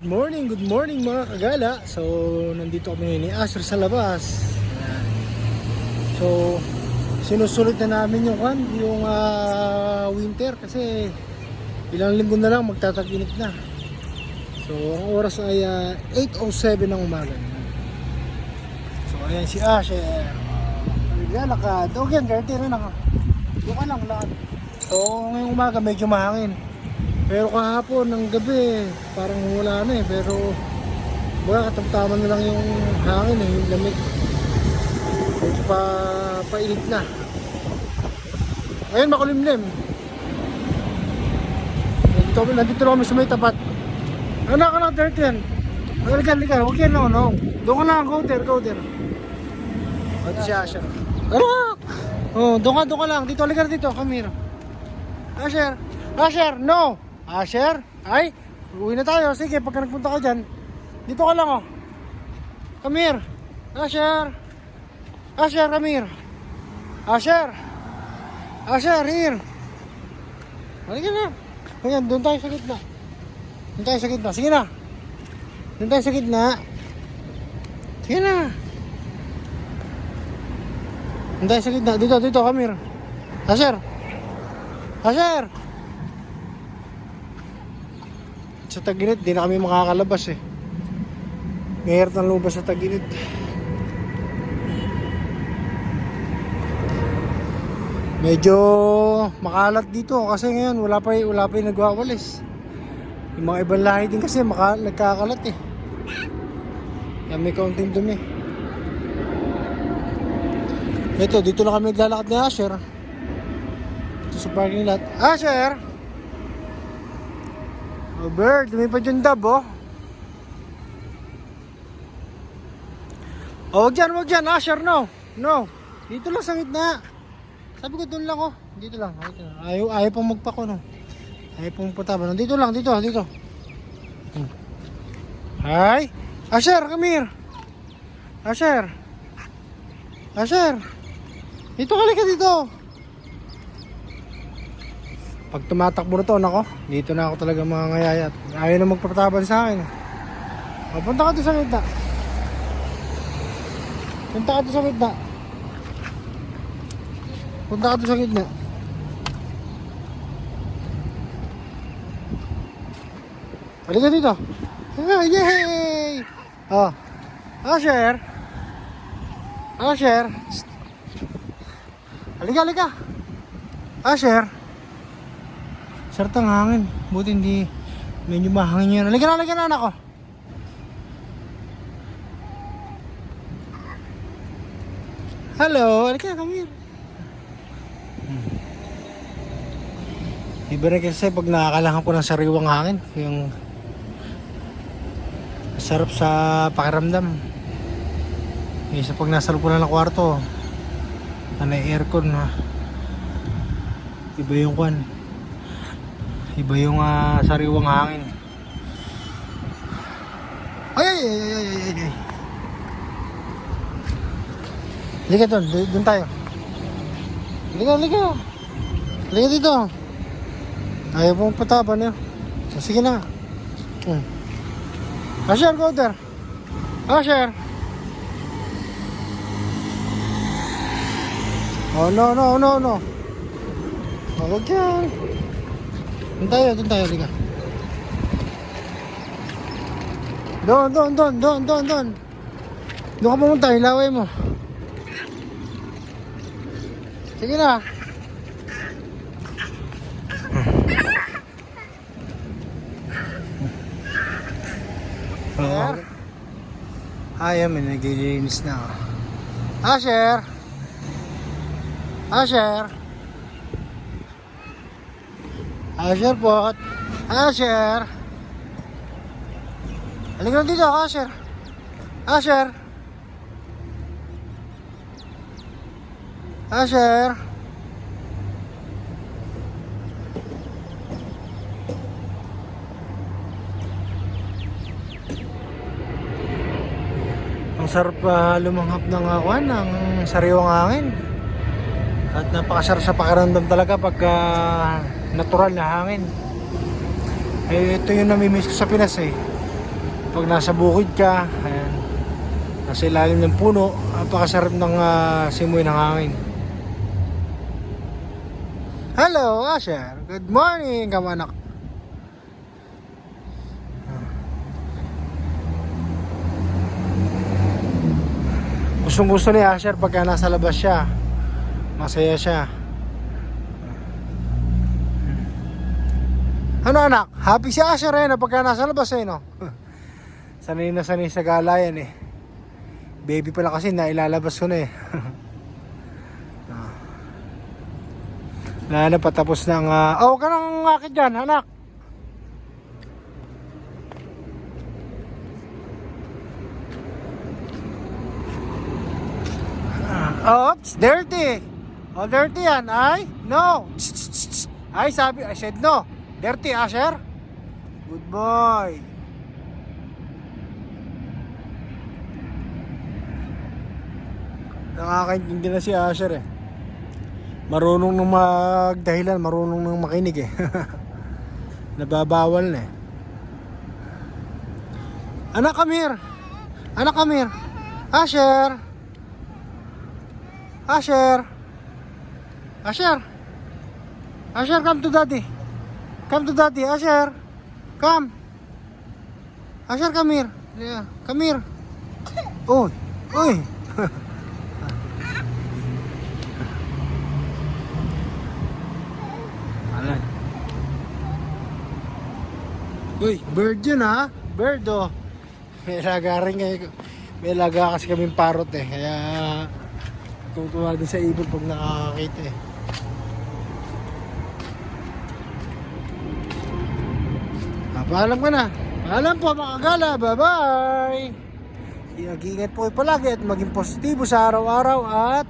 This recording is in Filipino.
Good morning, good morning mga kagala. So, nandito kami ni Asher sa labas. So, sinusulit na namin yung kan, yung ah, winter kasi ilang linggo na lang magtatag-init na. So, ang oras ay ah, 8.07 ng umaga. So, ayan si Asher. Naglalakad. O, yan, dirty rin ako. Ka lang, lakad. So, ngayong umaga medyo mahangin. Pero kahapon ng gabi, parang wala na eh. Pero baka katamtaman na lang yung hangin eh, yung lamig. Medyo pa, painit na. Ngayon makulimlim. Nandito, nandito na kami sa may tapat. Ano ka na, 13? Halika, halika. Huwag yan, no, no. Doon ka na, go there, go there. Ito si Asher. Ano? Oh, doon ka, doon ka lang. Dito, halika dito, Camino. Asher! Asher, no! Asher? Ay, uwi na tayo. Sige, pagka nagpunta ka dyan, dito ka lang, oh. Come here. Asher! Asher, come here. Asher! Asher, here. Halika na. Ayan, doon tayo sa gitna. Doon tayo sa gitna. Sige na. Doon tayo sa gitna. Sige na. Doon tayo sa gitna. Dito, dito, come here. Asher! Asher! Sa Taginit, di na kami makakalabas eh. Mahirap ng lumabas sa Taginit. Medyo makalat dito kasi ngayon wala pa wala pa yung nagwawalis. Yung mga ibang lahi din kasi maka, nagkakalat eh. Yan may kaunting dumi. Ito, dito na kami naglalakad ni Asher. Ito sa parking lot. Asher! Oh, bird, pa dyan dab, oh. Oh, wag dyan, wag dyan. Asher, no. No. Dito lang sa gitna. Sabi ko doon lang, oh. Dito lang. Dito lang. Ayaw, ayaw pang magpako, no. Ayaw pang putaba. Dito lang, dito, dito. Hmm. Hi. Asher, come here. Asher. Asher. Dito ka ka dito. Pag tumatakbo na to, nako, dito na ako talaga mga ngayayat. Ayaw na magpapataban sa akin. O, punta ka doon sa gitna. Punta ka doon sa gitna. Punta ka doon sa gitna. Halika dito. Ah, yay! Oh. Asher. Asher. Shh. Halika, halika. Asher. Sarap ang hangin. Buti hindi medyo mahangin yan. Halika na, halika na anak. Hello, halika, come here. Kasi pag nakakalangan ko ng sariwang hangin, yung sarap sa pakiramdam. Eh, sa pag nasa loob na ng kwarto, na aircon, ha? iba yung kwan. Iba yung ah, sariwang hangin. Ay, ay, ay, ay, ay, ay, ay. Halika doon, do- doon tayo. Halika, halika. Halika dito. Ayaw pong pataban niya. So, sige na. Hmm. Asher, go there. Asher. Oh, no, no, no, no. Oh, wag yan. Doon tayo, doon tayo, halika. Doon, doon, doon, doon, doon, doon. Doon ka pumunta, ilaway mo. Sige na. Asher? Ayaw, may naglilinis na. oh. Asher? Asher? Asher po. Asher. Halika na dito, Asher. Asher. Asher. Ang sarap uh, lumanghap ng uh, ng sariwang hangin. At napakasarap sa pakiramdam talaga pagka natural na hangin. Eh, ito yung namimiss ko sa Pinas eh. Pag nasa bukid ka, ayan, nasa ilalim ng puno, napakasarap ng ah, simoy ng hangin. Hello, Asher. Good morning, kamanak. Gustong gusto ni Asher pagka nasa labas siya. Masaya siya. Ano anak? Happy si Asher eh na pagka nasa labas eh no? sanay na sanay sa galayan eh. Baby pala kasi na ilalabas ko na eh. Wala na patapos ng... ah, oh, huwag ka nang akit dyan, anak. Ah, Oops, dirty. Oh, dirty yan. Ay, no. Ay, sabi, I said no. Dirty, Asher. Good boy. Nakakaintindi na si Asher eh. Marunong nang magdahilan, marunong nang makinig eh. Nababawal na eh. Anak, come here. Anak, come here. Asher. Asher. Asher. Asher, come to daddy. Come to daddy, Asher. Come. Asher, come here. Yeah, come here. Uy. Uy. Alan. Uy, bird yun ha. Bird oh. May laga rin ngayon. May laga kasi kaming parot eh. Kaya tutuwa din sa ibon pag nakakakita eh. Paalam ka na. Paalam po mga kagala. Bye-bye. Ingat po palagi at maging positibo sa araw-araw at